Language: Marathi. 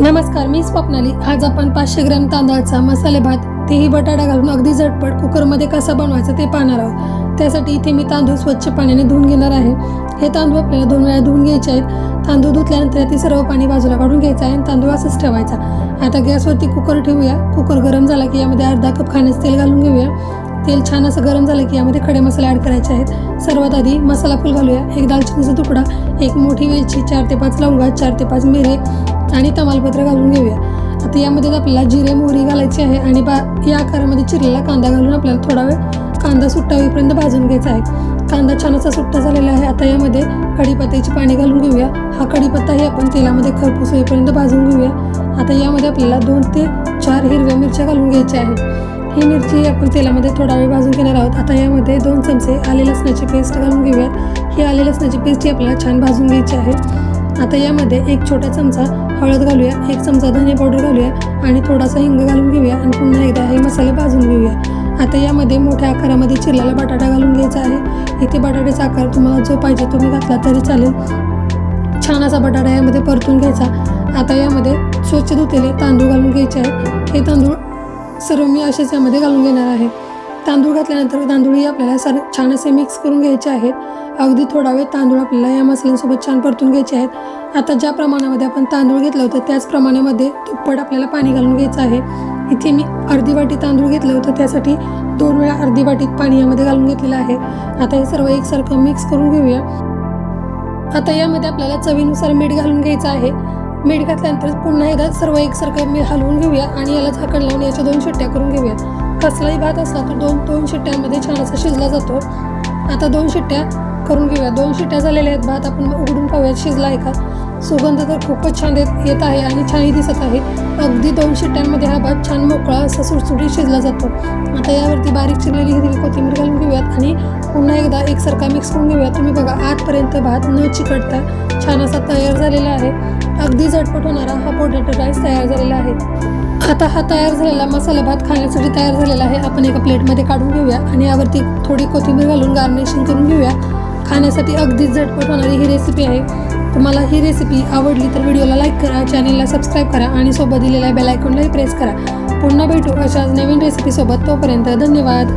नमस्कार मी स्वप्नाली. आज आपण पाचशे ग्रॅम तांदळाचा मसाले भात तेही बटाटा घालून अगदी झटपट कुकरमध्ये कसा बनवायचा ते पाहणार आहोत. त्यासाठी इथे मी तांदूळ स्वच्छ पाण्याने धुवून घेणार आहे. हे तांदूळ आपल्याला दोन वेळा धुवून घ्यायचे आहेत. तांदूळ धुतल्यानंतर ते सर्व पाणी बाजूला काढून घ्यायचं आहे आणि तांदूळ असंच ठेवायचा. आता गॅसवरती कुकर ठेवूया. कुकर गरम झाला की यामध्ये अर्धा कप खाण्याचं तेल घालून घेऊया. तेल छान असं गरम झालं की यामध्ये खडे मसाले ॲड करायचे आहेत. सर्वात आधी मसाला फुल घालूया. एक दालचिनीचा तुकडा एक मोठी वेलची चार ते पाच लवंगा चार ते पाच मिरे आणि तमालपत्र घालून घेऊया. आता यामध्ये आपल्याला जिरे मोहरी घालायची आहे आणि बा या आकारामध्ये चिरलेला कांदा घालून आपल्याला थोडा वेळ कांदा सुट्टा होईपर्यंत भाजून घ्यायचा आहे. कांदा छान असा सुट्टा झालेला आहे. आता यामध्ये कढीपत्त्याची पाणी घालून घेऊया. हा कढीपत्ताही आपण तेलामध्ये खरपूस होईपर्यंत भाजून घेऊया. आता यामध्ये आपल्याला दोन ते चार हिरव्या मिरच्या घालून घ्यायच्या आहेत. ही मिरची आपण तेलामध्ये थोडा वेळ भाजून घेणार आहोत. आता यामध्ये दोन चमचे आले लसणाची पेस्ट घालून घेऊयात ही आले लसणाची पेस्ट ही आपल्याला छान भाजून घ्यायची आहे. आता यामध्ये एक छोटा चमचा हळद घालूया एक चमचा धने पावडर घालूया आणि थोडासा हिंग घालून घेऊया आणि पुन्हा एकदा हे मसाले भाजून घेऊया. आता यामध्ये मोठ्या आकारामध्ये चिरलेला बटाटा घालून घ्यायचा आहे. इथे बटाट्याचा आकार तुम्हाला जो पाहिजे तुम्ही घातला तरी चालेल. छान असा बटाटा यामध्ये परतून घ्यायचा. आता यामध्ये स्वच्छ धुतलेले तांदूळ घालून घ्यायचे आहेत हे तांदूळ सर्व मी असेच यामध्ये घालून घेणार आहे. तांदूळ घातल्यानंतर तांदूळही आपल्याला सर छान असे मिक्स करून घ्यायचे आहेत. अगदी थोडा वेळ तांदूळ आपल्याला या मसाल्यांसोबत छान परतून घ्यायचे आहेत. आता ज्या प्रमाणामध्ये आपण तांदूळ घेतलं होतं त्याच प्रमाणामध्ये दुप्पट आपल्याला पाणी घालून घ्यायचं आहे. इथे मी अर्धी वाटी तांदूळ घेतलं होतं त्यासाठी दोन वेळा अर्धी वाटीत पाणी यामध्ये घालून घेतलेलं आहे. आता हे सर्व एकसारखं मिक्स करून घेऊया. आता यामध्ये आपल्याला चवीनुसार मीठ घालून घ्यायचं आहे. मीठ घातल्यानंतर पुन्हा एकदा सर्व एकसारखं मीठ हलवून घेऊया आणि याला झाकण लावून याच्या दोन शिट्ट्या करून घेऊया. कसलाही भात असला तर दोन दोन शिट्ट्यांमध्ये छान असा शिजला जातो. आता दोन शिट्ट्या करून घेऊया. दोन शिट्ट्या झालेल्या आहेत. भात आपण उघडून पाहूयात. शिजला आहे का? सुगंध तर खूपच छान येत येत आहे आणि छानही दिसत आहे. अगदी दोन शिट्ट्यांमध्ये हा भात छान मोकळा असा सुटसुटीत शिजला जातो. आता यावरती बारीक चिरलेली हिरवी कोथिंबीर घालून घेऊयात आणि पुन्हा एकदा एकसारखा मिक्स करून घेऊयात. तुम्ही बघा आतपर्यंत भात न चिकटता छान असा तयार झालेला आहे. अगदी झटपट होणारा हा पोटॅटो राईस तयार झालेला आहे. आता हा तयार झालेला मसाला भात खाण्यासाठी तयार झालेला आहे. आपण एका प्लेटमध्ये काढून घेऊया आणि यावरती थोडी कोथिंबीर घालून गार्निशिंग करून घेऊया. खाण्यासाठी अगदीच झटपट होणारी ही रेसिपी आहे. तुम्हाला ही रेसिपी आवडली तर व्हिडिओला लाईक करा चॅनलला सबस्क्राईब करा आणि सोबत दिलेल्या बेल आयकॉनलाही प्रेस करा. पुन्हा भेटू अशाच नवीन रेसिपीसोबत तोपर्यंत धन्यवाद.